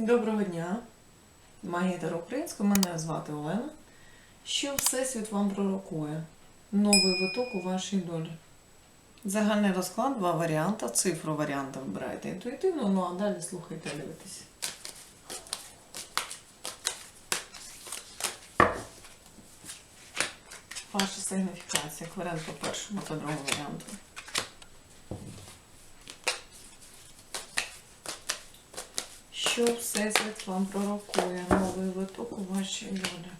Доброго дня, магія Таро мене звати Олена. Що Всесвіт вам пророкує? Новий виток у вашій долі. Загальний розклад, два варіанти. Цифру варіанта вибирайте інтуїтивно, ну а далі слухайте, дивитесь. Ваша сигніфікація. Кваріант по першому та другому варіанту. Що Всесвіт вам пророкує новий виток у вашій долі?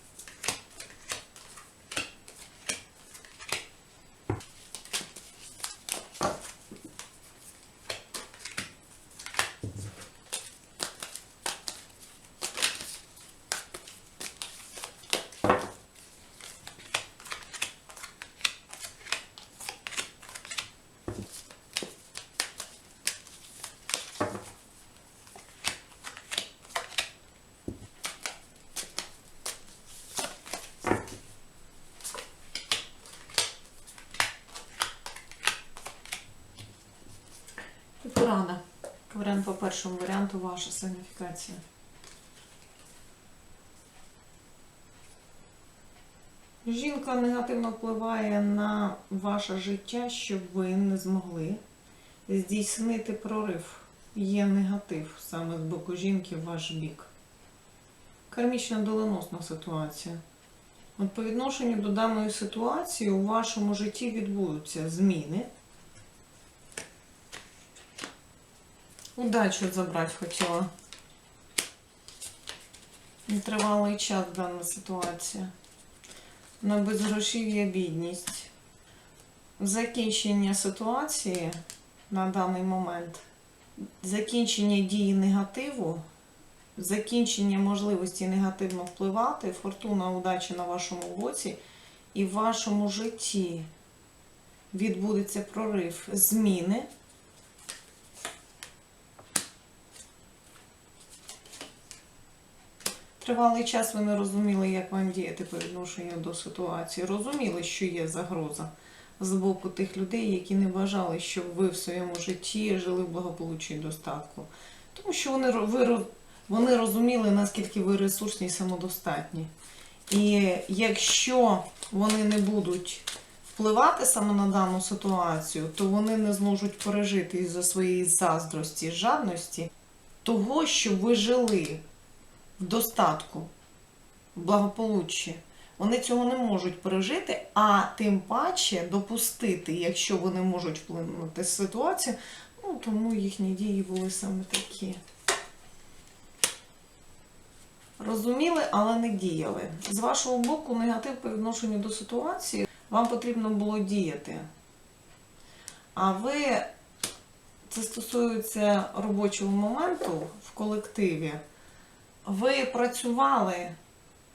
І порада. Варіант по першому варіанту ваша сигніфікація. Жінка негативно впливає на ваше життя, щоб ви не змогли здійснити прорив. Є негатив саме з боку жінки в ваш бік. Кармічна доленосна ситуація. От по відношенню до даної ситуації у вашому житті відбудуться зміни. Удачу забрати хотіла. Тривалий час дана ситуація. На безгрошів'я бідність. Закінчення ситуації на даний момент, закінчення дії негативу, закінчення можливості негативно впливати, фортуна удачі на вашому боці і в вашому житті відбудеться прорив зміни. Тривалий час ви не розуміли, як вам діяти по відношенню до ситуації. Розуміли, що є загроза з боку тих людей, які не бажали, щоб ви в своєму житті жили в благополуччі і достатку. Тому що вони, ви, вони розуміли, наскільки ви ресурсні і самодостатні. І якщо вони не будуть впливати саме на дану ситуацію, то вони не зможуть пережити із-за своєї заздрості, жадності того, щоб ви жили в достатку, в благополуччі. Вони цього не можуть пережити, а тим паче допустити, якщо вони можуть вплинути ситуацію, ну тому їхні дії були саме такі. Розуміли, але не діяли. З вашого боку, негатив по відношенню до ситуації, вам потрібно було діяти. А ви, це стосується робочого моменту в колективі, ви працювали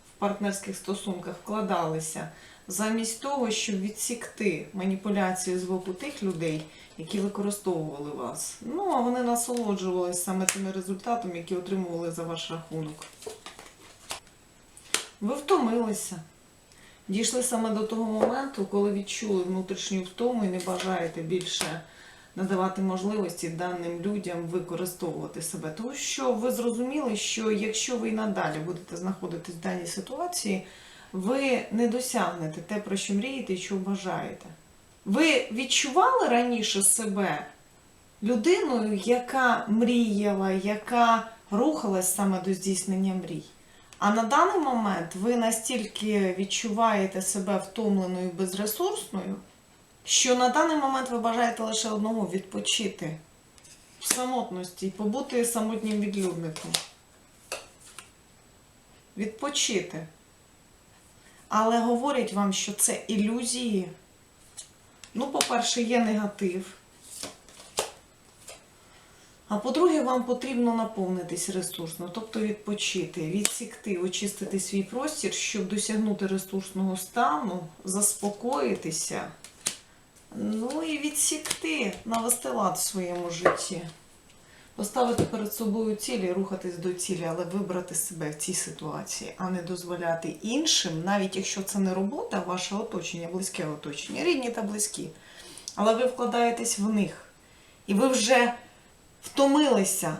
в партнерських стосунках, вкладалися замість того, щоб відсікти маніпуляції з боку тих людей, які використовували вас. Ну, а вони насолоджувалися саме тими результатами, які отримували за ваш рахунок. Ви втомилися. Дійшли саме до того моменту, коли відчули внутрішню втому і не бажаєте більше надавати можливості даним людям використовувати себе. Тому що ви зрозуміли, що якщо ви і надалі будете знаходитись в даній ситуації, ви не досягнете те, про що мрієте і що бажаєте. Ви відчували раніше себе людиною, яка мріяла, яка рухалась саме до здійснення мрій. А на даний момент ви настільки відчуваєте себе втомленою і безресурсною, що на даний момент ви бажаєте лише одного відпочити в самотності і побути самотнім відлюдником. Відпочити. Але говорять вам, що це ілюзії. Ну, по-перше, є негатив. А по-друге, вам потрібно наповнитись ресурсно, тобто відпочити, відсікти, очистити свій простір, щоб досягнути ресурсного стану, заспокоїтися. Ну і відсікти, навести лад в своєму житті. Поставити перед собою цілі, рухатись до цілі, але вибрати себе в цій ситуації, а не дозволяти іншим, навіть якщо це не робота, ваше оточення, близьке оточення, рідні та близькі. Але ви вкладаєтесь в них. І ви вже втомилися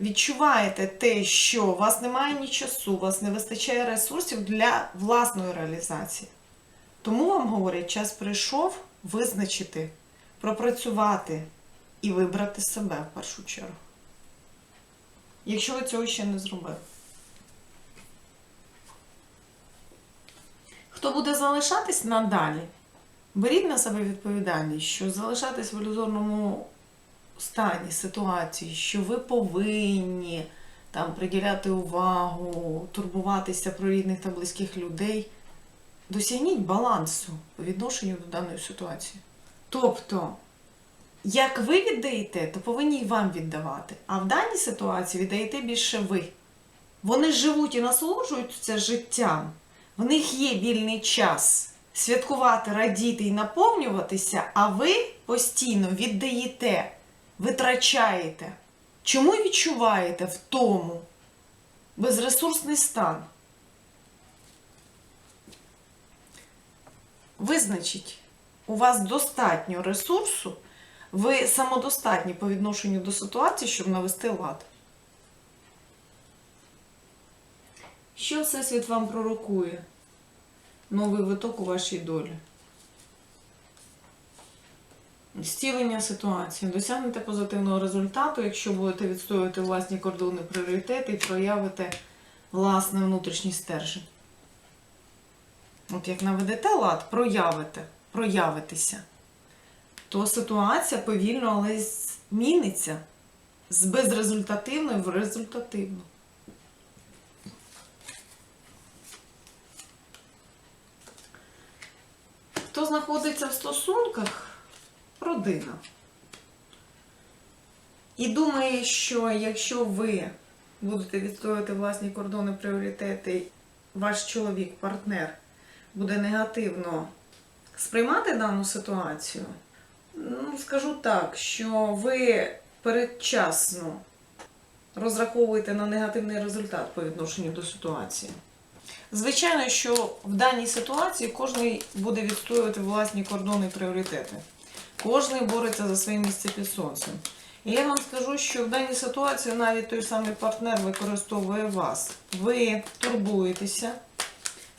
відчуваєте те, що у вас немає ні часу, у вас не вистачає ресурсів для власної реалізації. Тому вам говорять, час прийшов визначити, пропрацювати і вибрати себе в першу чергу. Якщо ви цього ще не зробили. Хто буде залишатись надалі, беріть на себе відповідальність, що залишатись в ілюзорному стані, ситуації, що ви повинні там приділяти увагу, турбуватися про рідних та близьких людей. Досягніть балансу по відношенню до даної ситуації. Тобто, як ви віддаєте, то повинні й вам віддавати. А в даній ситуації віддаєте більше ви. Вони живуть і насолоджуються життям. В них є вільний час святкувати, радіти і наповнюватися, а ви постійно віддаєте, витрачаєте. Чому відчуваєте в тому безресурсний стан? Визначіть, у вас достатньо ресурсу, ви самодостатні по відношенню до ситуації, щоб навести лад. Що Всесвіт вам пророкує? Новий виток у вашій долі. Зцілення ситуації. Досягнете позитивного результату, якщо будете відстоювати власні кордони, пріоритети і проявите власний внутрішній стержень. От як наведете лад, проявите, проявитеся, то ситуація повільно, але зміниться з безрезультативної в результативну. Хто знаходиться в стосунках? Родина. І думає, що якщо ви будете відстоювати власні кордони, пріоритети, ваш чоловік, партнер буде негативно сприймати дану ситуацію, ну, скажу так, що ви передчасно розраховуєте на негативний результат по відношенню до ситуації. Звичайно, що в даній ситуації кожен буде відстоювати власні кордони і пріоритети. Кожен бореться за своє місце під сонцем. І я вам скажу, що в даній ситуації навіть той самий партнер використовує вас. Ви турбуєтеся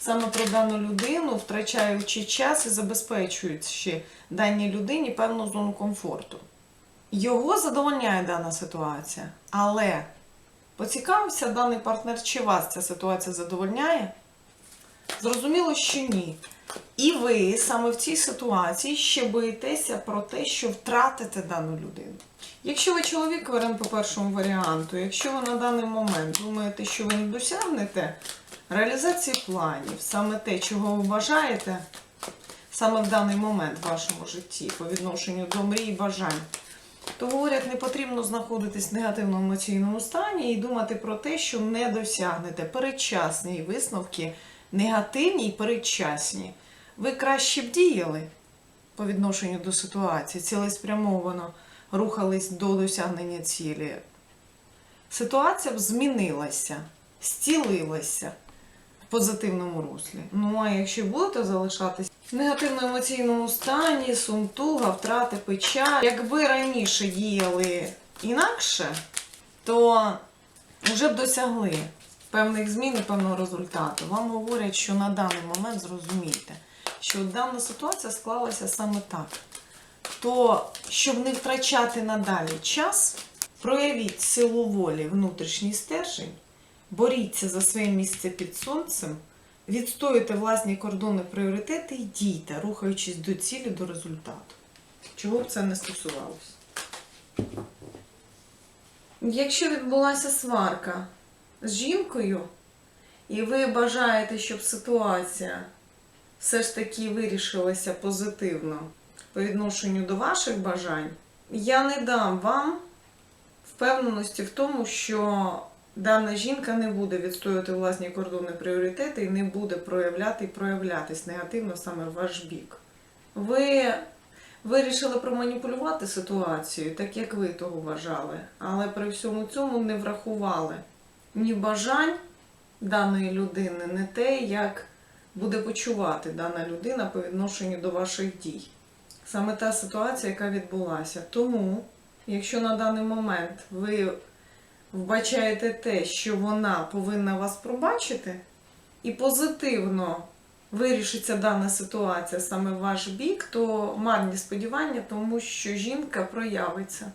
саме про дану людину, втрачаючи час і забезпечуючи даній людині певну зону комфорту. Його задовольняє дана ситуація, але поцікавився даний партнер, чи вас ця ситуація задовольняє? Зрозуміло, що ні. І ви саме в цій ситуації ще боїтеся про те, що втратите дану людину. Якщо ви чоловік, варіант по першому варіанту, якщо ви на даний момент думаєте, що ви не досягнете реалізації планів, саме те, чого ви бажаєте, саме в даний момент в вашому житті по відношенню до мрій і бажань, то говорять, не потрібно знаходитись в негативному емоційному стані і думати про те, що не досягнете передчасні висновки, негативні і передчасні. Ви краще б діяли по відношенню до ситуації, цілеспрямовано рухались до досягнення цілі. Ситуація б змінилася, зцілилася в позитивному руслі. Ну а якщо будете залишатись в негативному емоційному стані, сумтуга, втрати печаль, якби раніше діяли інакше, то вже б досягли певних змін і певного результату. Вам говорять, що на даний момент зрозумійте, що дана ситуація склалася саме так. То, щоб не втрачати надалі час, проявіть силу волі, внутрішній стержень, боріться за своє місце під сонцем, відстоюйте власні кордони, пріоритети і дійте, рухаючись до цілі, до результату. Чого б це не стосувалося? Якщо відбулася сварка з жінкою, і ви бажаєте, щоб ситуація все ж таки вирішилася позитивно по відношенню до ваших бажань, я не дам вам впевненості в тому, що дана жінка не буде відстоювати власні кордони пріоритети і не буде проявляти і проявлятись негативно саме в ваш бік. Ви вирішили проманіпулювати ситуацію, так як ви того бажали, але при всьому цьому не врахували ні бажань даної людини, не те, як буде почувати дана людина по відношенню до ваших дій. Саме та ситуація, яка відбулася. Тому, якщо на даний момент ви вбачаєте те, що вона повинна вас пробачити, і позитивно вирішиться дана ситуація саме в ваш бік, то марні сподівання, тому що жінка проявиться.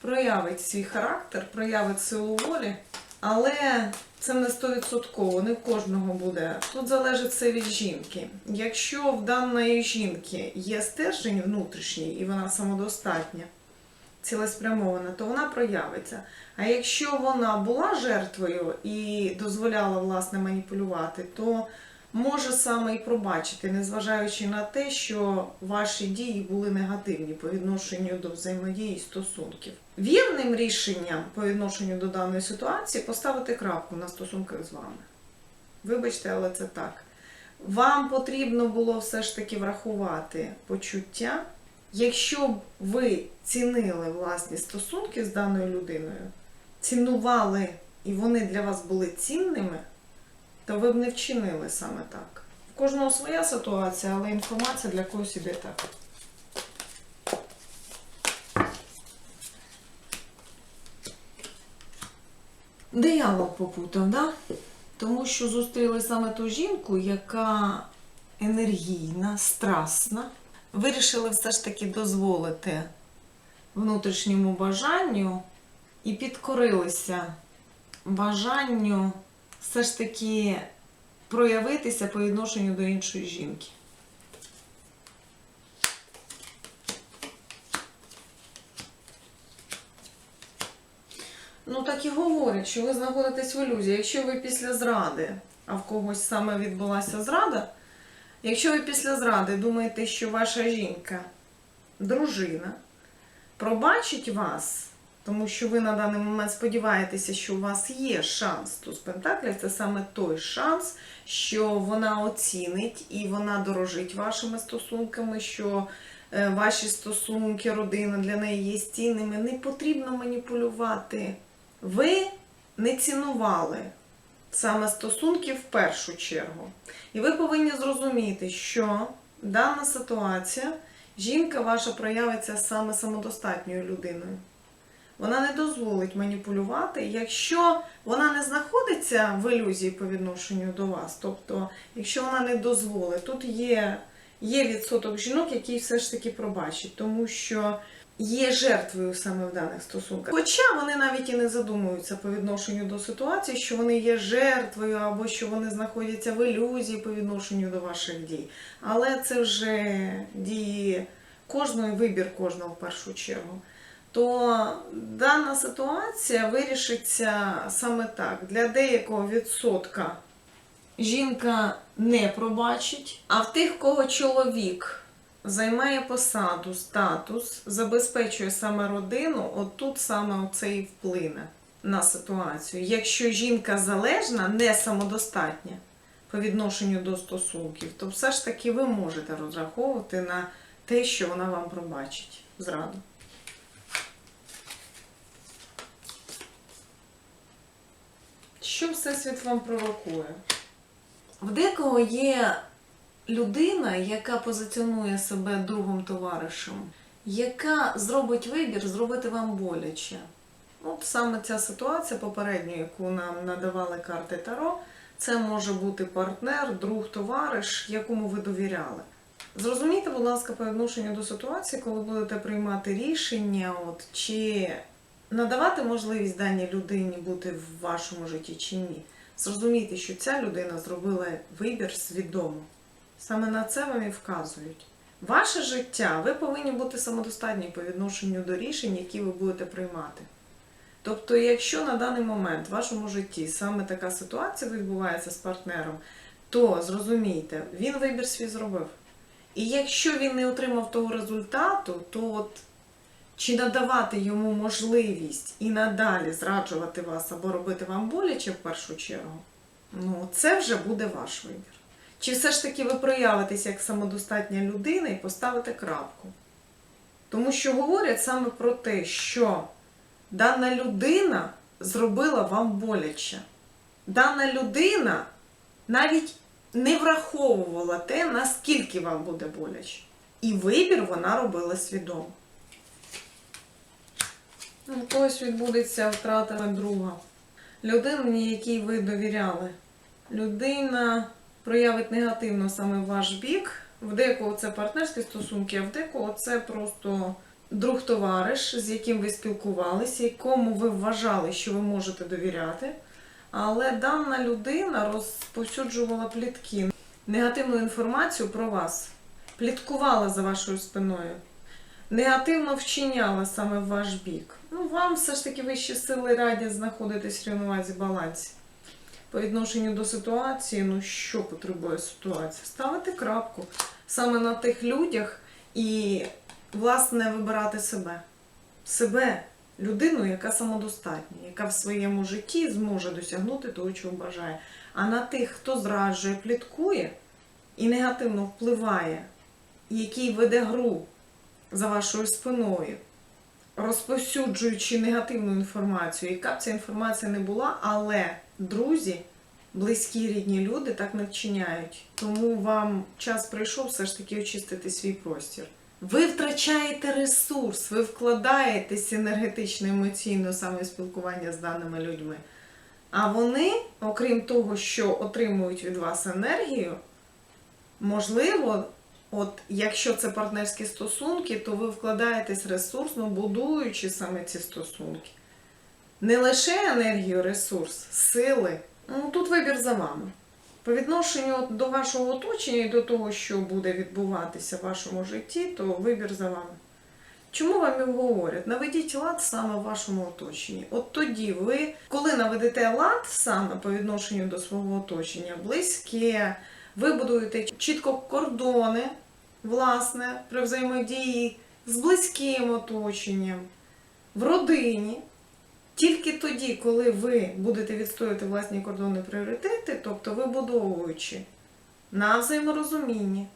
Проявить свій характер, проявить силу волі, але це не стовідсотково, не в кожного буде. Тут залежить все від жінки. Якщо в даної жінки є стержень внутрішній і вона самодостатня, цілеспрямована, то вона проявиться. А якщо вона була жертвою і дозволяла власне маніпулювати, то може саме і пробачити, незважаючи на те, що ваші дії були негативні по відношенню до взаємодії стосунків. Вірним рішенням по відношенню до даної ситуації поставити крапку на стосунках з вами. Вибачте, але це так. Вам потрібно було все ж таки врахувати почуття. Якщо б ви цінили власні стосунки з даною людиною, цінували і вони для вас були цінними, то ви б не вчинили саме так. В кожного своя ситуація, але інформація для когось іде так. Диявол попутав, да? Тому що зустріли саме ту жінку, яка енергійна, страсна. Вирішили все ж таки дозволити внутрішньому бажанню і підкорилися бажанню все ж таки проявитися по відношенню до іншої жінки. Ну так і говорять, що ви знаходитесь в ілюзії. Якщо ви після зради, а в когось саме відбулася зрада, якщо ви після зради думаєте, що ваша жінка, дружина, пробачить вас, тому що ви на даний момент сподіваєтеся, що у вас є шанс тут з Пентаклів, це саме той шанс, що вона оцінить і вона дорожить вашими стосунками, що е, ваші стосунки, родина для неї є цінними. Не потрібно маніпулювати. Ви не цінували саме стосунки в першу чергу. І ви повинні зрозуміти, що дана ситуація, жінка ваша проявиться саме самодостатньою людиною. Вона не дозволить маніпулювати, якщо вона не знаходиться в ілюзії по відношенню до вас. Тобто, якщо вона не дозволить, тут є, є відсоток жінок, які все ж таки пробачать, тому що є жертвою саме в даних стосунках. Хоча вони навіть і не задумуються по відношенню до ситуації, що вони є жертвою або що вони знаходяться в ілюзії по відношенню до ваших дій. Але це вже дії кожного вибір кожного в першу чергу. То дана ситуація вирішиться саме так. Для деякого відсотка жінка не пробачить, а в тих, кого чоловік займає посаду, статус, забезпечує саме родину, от тут саме оце і вплине на ситуацію. Якщо жінка залежна, не самодостатня по відношенню до стосунків, то все ж таки ви можете розраховувати на те, що вона вам пробачить зраду. Що Всесвіт вам пророкує? В декого є людина, яка позиціонує себе другом товаришем, яка зробить вибір зробити вам боляче. От саме ця ситуація попередня, яку нам надавали карти Таро, це може бути партнер, друг, товариш, якому ви довіряли. Зрозумійте, будь ласка, по відношенню до ситуації, коли будете приймати рішення, от, чи надавати можливість даній людині бути в вашому житті чи ні. Зрозумійте, що ця людина зробила вибір свідомо. Саме на це вам і вказують. Ваше життя, ви повинні бути самодостатні по відношенню до рішень, які ви будете приймати. Тобто, якщо на даний момент в вашому житті саме така ситуація відбувається з партнером, то зрозумійте, він вибір свій зробив. І якщо він не отримав того результату, то от чи надавати йому можливість і надалі зраджувати вас або робити вам боляче в першу чергу, ну це вже буде ваш вибір. Чи все ж таки ви проявитесь як самодостатня людина і поставите крапку? Тому що говорять саме про те, що дана людина зробила вам боляче. Дана людина навіть не враховувала те, наскільки вам буде боляче. І вибір вона робила свідомо. У когось відбудеться втрата друга. Людині, якій ви довіряли. Людина проявить негативно саме ваш бік. В декого це партнерські стосунки, а в декого це просто друг-товариш, з яким ви спілкувалися, якому ви вважали, що ви можете довіряти. Але дана людина розповсюджувала плітки, негативну інформацію про вас, пліткувала за вашою спиною, негативно вчиняла саме в ваш бік. Ну, вам все ж таки вищі сили радять знаходитись в рівновазі балансі. По відношенню до ситуації, ну що потребує ситуація? Ставити крапку саме на тих людях і, власне, вибирати себе. Себе, людину, яка самодостатня, яка в своєму житті зможе досягнути того, чого бажає. А на тих, хто зраджує, пліткує і негативно впливає, який веде гру за вашою спиною, розповсюджуючи негативну інформацію, яка б ця інформація не була, але друзі, близькі рідні люди так не вчиняють. Тому вам час прийшов все ж таки очистити свій простір. Ви втрачаєте ресурс, ви вкладаєтесь енергетично, емоційно саме спілкування з даними людьми. А вони, окрім того, що отримують від вас енергію, можливо, от якщо це партнерські стосунки, то ви вкладаєтесь ресурсно, будуючи саме ці стосунки. Не лише енергію, ресурс, сили. Ну, тут вибір за вами. По відношенню до вашого оточення і до того, що буде відбуватися в вашому житті, то вибір за вами. Чому вам і говорять? Наведіть лад саме в вашому оточенні. От тоді ви, коли наведете лад саме по відношенню до свого оточення, близьке, ви будуєте чітко кордони, власне, при взаємодії з близьким оточенням, в родині. Тільки тоді, коли ви будете відстоювати власні кордони пріоритети, тобто вибудовуючи на взаєморозумінні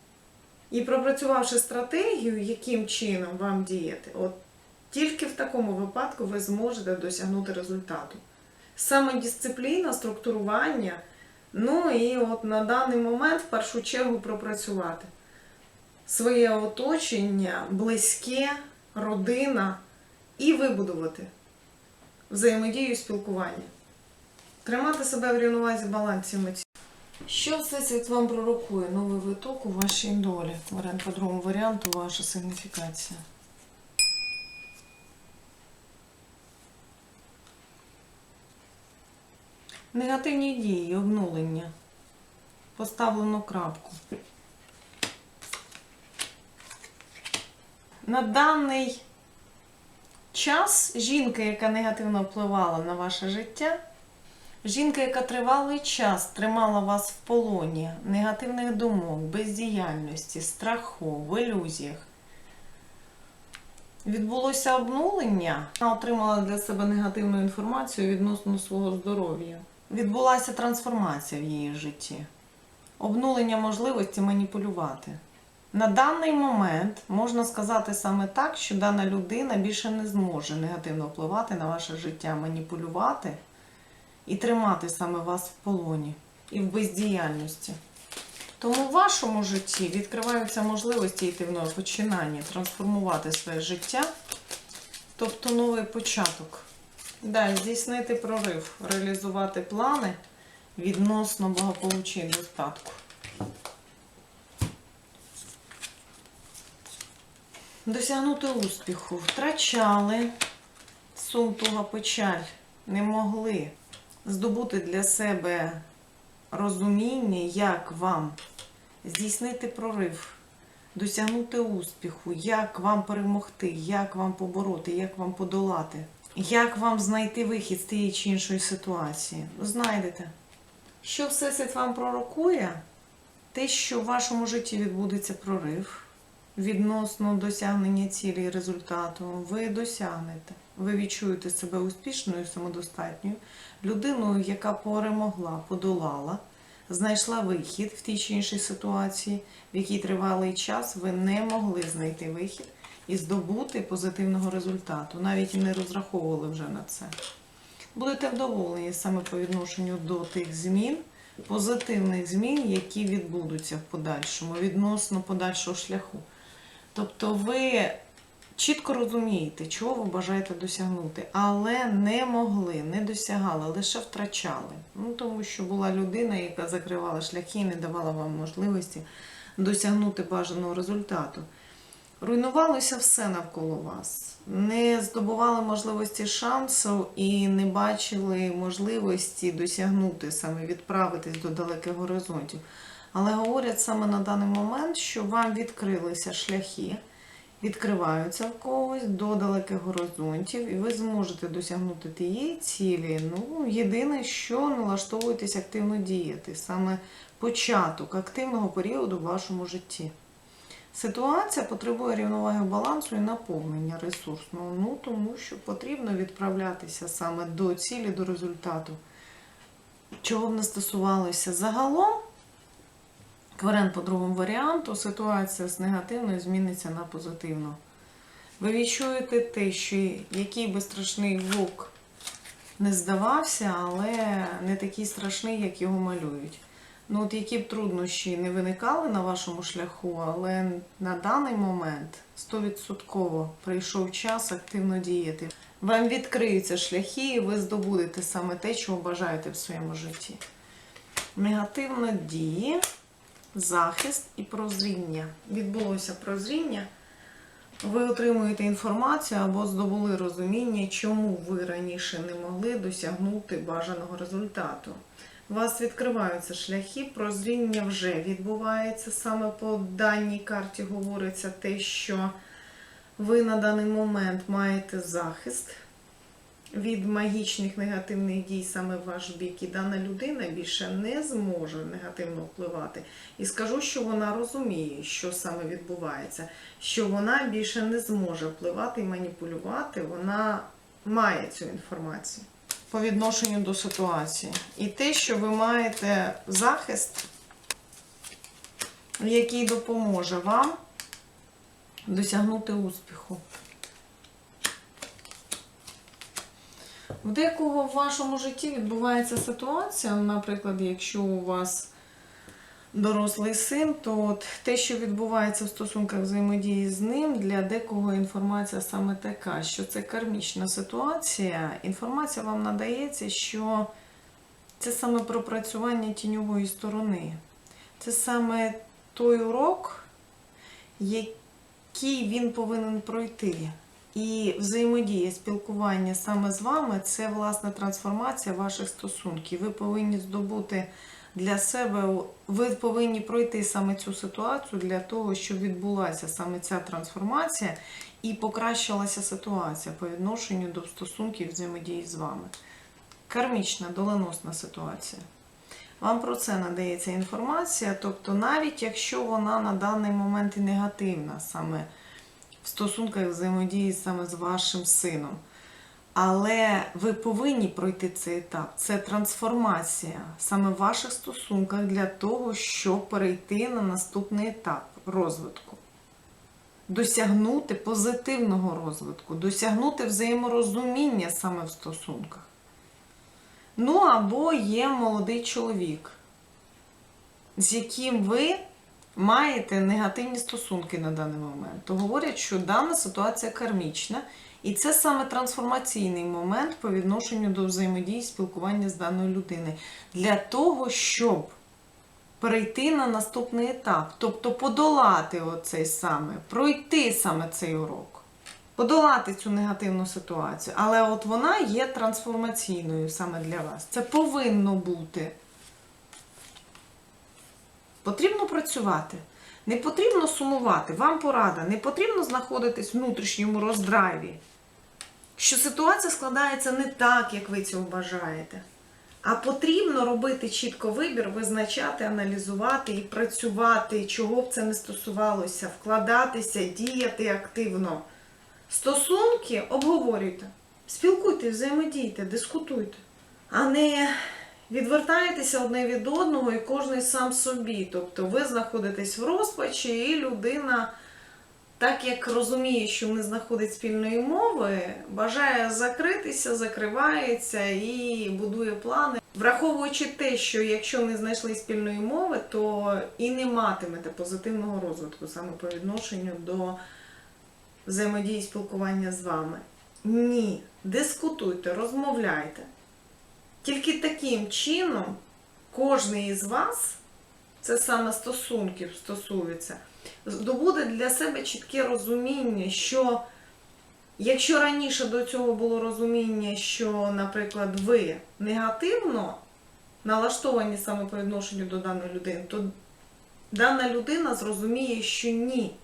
і пропрацювавши стратегію, яким чином вам діяти, от тільки в такому випадку ви зможете досягнути результату. Саме дисципліна, структурування, ну і от на даний момент в першу чергу пропрацювати своє оточення, близьке, родина і вибудувати взаємодію спілкування. Тримати себе в рівновазі балансі емоцій. Що Всесвіт вам пророкує? Новий виток у вашій долі. Варіант по другому варіанту ваша сигніфікація. Негативні дії, обнулення. Поставлено крапку. На даний час жінка, яка негативно впливала на ваше життя, жінка, яка тривалий час тримала вас в полоні негативних думок, бездіяльності, страху, в ілюзіях. Відбулося обнулення, вона отримала для себе негативну інформацію відносно свого здоров'я. Відбулася трансформація в її житті, обнулення можливості маніпулювати. На даний момент можна сказати саме так, що дана людина більше не зможе негативно впливати на ваше життя, маніпулювати і тримати саме вас в полоні і в бездіяльності. Тому в вашому житті відкриваються можливості йти в нове починання, трансформувати своє життя, тобто новий початок. Да, здійснити прорив, реалізувати плани відносно благополуччя достатку. Досягнути успіху. Втрачали сум, туга, печаль, не могли здобути для себе розуміння, як вам здійснити прорив, досягнути успіху, як вам перемогти, як вам побороти, як вам подолати, як вам знайти вихід з тієї чи іншої ситуації. Знайдете. Що Всесвіт вам пророкує? Те, що в вашому житті відбудеться прорив відносно досягнення цілі і результату, ви досягнете. Ви відчуєте себе успішною, самодостатньою, людиною, яка перемогла, подолала, знайшла вихід в тій чи іншій ситуації, в якій тривалий час ви не могли знайти вихід і здобути позитивного результату, навіть і не розраховували вже на це. Будете вдоволені саме по відношенню до тих змін, позитивних змін, які відбудуться в подальшому, відносно подальшого шляху. Тобто ви чітко розумієте, чого ви бажаєте досягнути, але не могли, не досягали, лише втрачали. Ну, тому що була людина, яка закривала шляхи і не давала вам можливості досягнути бажаного результату. Руйнувалося все навколо вас. Не здобували можливості шансу і не бачили можливості досягнути, саме відправитись до далеких горизонтів. Але говорять саме на даний момент, що вам відкрилися шляхи, відкриваються в когось до далеких горизонтів, і ви зможете досягнути тієї цілі. Ну, єдине, що налаштовуєтесь активно діяти, саме початок активного періоду в вашому житті. Ситуація потребує рівноваги балансу і наповнення ресурсного. Ну тому що потрібно відправлятися саме до цілі, до результату. Чого б не стосувалося загалом, кварен по другому варіанту, ситуація з негативної зміниться на позитивну. Ви відчуєте те, що який би страшний вовк не здавався, але не такий страшний, як його малюють. Ну, от які б труднощі не виникали на вашому шляху, але на даний момент 100% прийшов час активно діяти. Вам відкриються шляхи, і ви здобудете саме те, чого бажаєте в своєму житті. Негативно дії, захист і прозріння. Відбулося прозріння. Ви отримуєте інформацію або здобули розуміння, чому ви раніше не могли досягнути бажаного результату. Вас відкриваються шляхи, прозріння вже відбувається. Саме по даній карті говориться те, що ви на даний момент маєте захист від магічних негативних дій. Саме в ваш бік, і дана людина більше не зможе негативно впливати. І скажу, що вона розуміє, що саме відбувається, що вона більше не зможе впливати і маніпулювати, вона має цю інформацію по відношенню до ситуації. І те, що ви маєте захист, який допоможе вам досягнути успіху. В декого в вашому житті відбувається ситуація, наприклад, якщо у вас дорослий син, то от те, що відбувається в стосунках взаємодії з ним, для декого інформація саме така, що це кармічна ситуація. Інформація вам надається, що це саме пропрацювання тіньової сторони. Це саме той урок, який він повинен пройти. І взаємодія, спілкування саме з вами це власне трансформація ваших стосунків. Ви повинні здобути для себе, ви повинні пройти саме цю ситуацію для того, щоб відбулася саме ця трансформація і покращилася ситуація по відношенню до стосунків взаємодії з вами. Кармічна, доленосна ситуація. Вам про це надається інформація, тобто навіть якщо вона на даний момент і негативна, саме в стосунках взаємодії саме з вашим сином. Але ви повинні пройти цей етап. Це трансформація саме в ваших стосунках для того, щоб перейти на наступний етап розвитку. Досягнути позитивного розвитку, досягнути взаєморозуміння саме в стосунках. Ну, або є молодий чоловік, з яким ви маєте негативні стосунки на даний момент. То говорять, що дана ситуація кармічна. І це саме трансформаційний момент по відношенню до взаємодії спілкування з даною людиною. Для того, щоб перейти на наступний етап, тобто подолати оцей саме, пройти саме цей урок, подолати цю негативну ситуацію. Але от вона є трансформаційною саме для вас. Це повинно бути. Потрібно працювати. Не потрібно сумувати, вам порада, не потрібно знаходитись в внутрішньому роздрайві, що ситуація складається не так, як ви цього бажаєте. А потрібно робити чітко вибір, визначати, аналізувати і працювати, чого б це не стосувалося, вкладатися, діяти активно. Стосунки обговорюйте, спілкуйте, взаємодійте, дискутуйте, а не відвертаєтеся одне від одного і кожен сам собі. Тобто ви знаходитесь в розпачі, і людина, так як розуміє, що не знаходить спільної мови, бажає закритися, закривається і будує плани. Враховуючи те, що якщо не знайшли спільної мови, то і не матимете позитивного розвитку саме по відношенню до взаємодії спілкування з вами. Ні. Дискутуйте, розмовляйте. Тільки таким чином кожен із вас, це саме стосунків стосується, здобуде для себе чітке розуміння, що якщо раніше до цього було розуміння, що, наприклад, ви негативно налаштовані саме по відношенню до даної людини, то дана людина зрозуміє, що ні.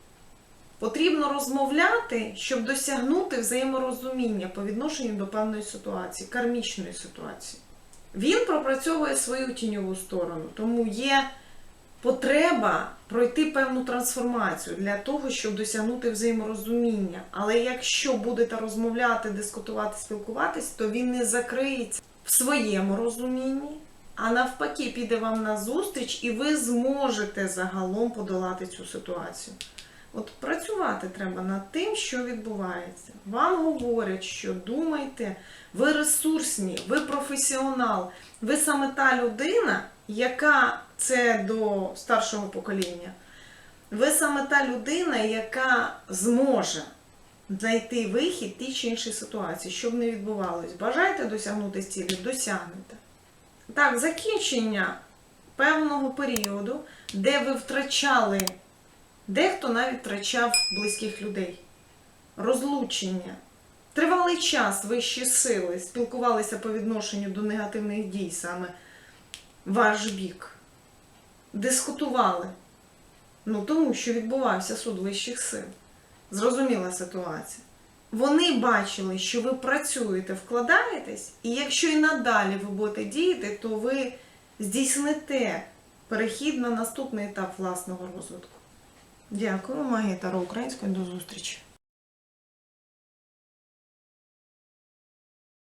Потрібно розмовляти, щоб досягнути взаєморозуміння по відношенню до певної ситуації, кармічної ситуації. Він пропрацьовує свою тіньову сторону, тому є потреба пройти певну трансформацію для того, щоб досягнути взаєморозуміння. Але якщо будете розмовляти, дискутувати, спілкуватись, то він не закриється в своєму розумінні, а навпаки, піде вам на зустріч, і ви зможете загалом подолати цю ситуацію. От працювати треба над тим, що відбувається. Вам говорять, що думайте, ви ресурсні, ви професіонал, ви саме та людина, яка це до старшого покоління. Ви саме та людина, яка зможе знайти вихід тій чи іншій ситуації, щоб не відбувалось. Бажаєте досягнути цілі, досягнете. Так, закінчення певного періоду, де ви втрачали, дехто навіть втрачав близьких людей, розлучення. Тривалий час вищі сили спілкувалися по відношенню до негативних дій, саме ваш бік. Дискутували. Ну, тому що відбувався суд вищих сил. Зрозуміла ситуація. Вони бачили, що ви працюєте, вкладаєтесь, і якщо і надалі ви будете діяти, то ви здійсните перехід на наступний етап власного розвитку. Дякую, Магія Таро Української. До зустрічі!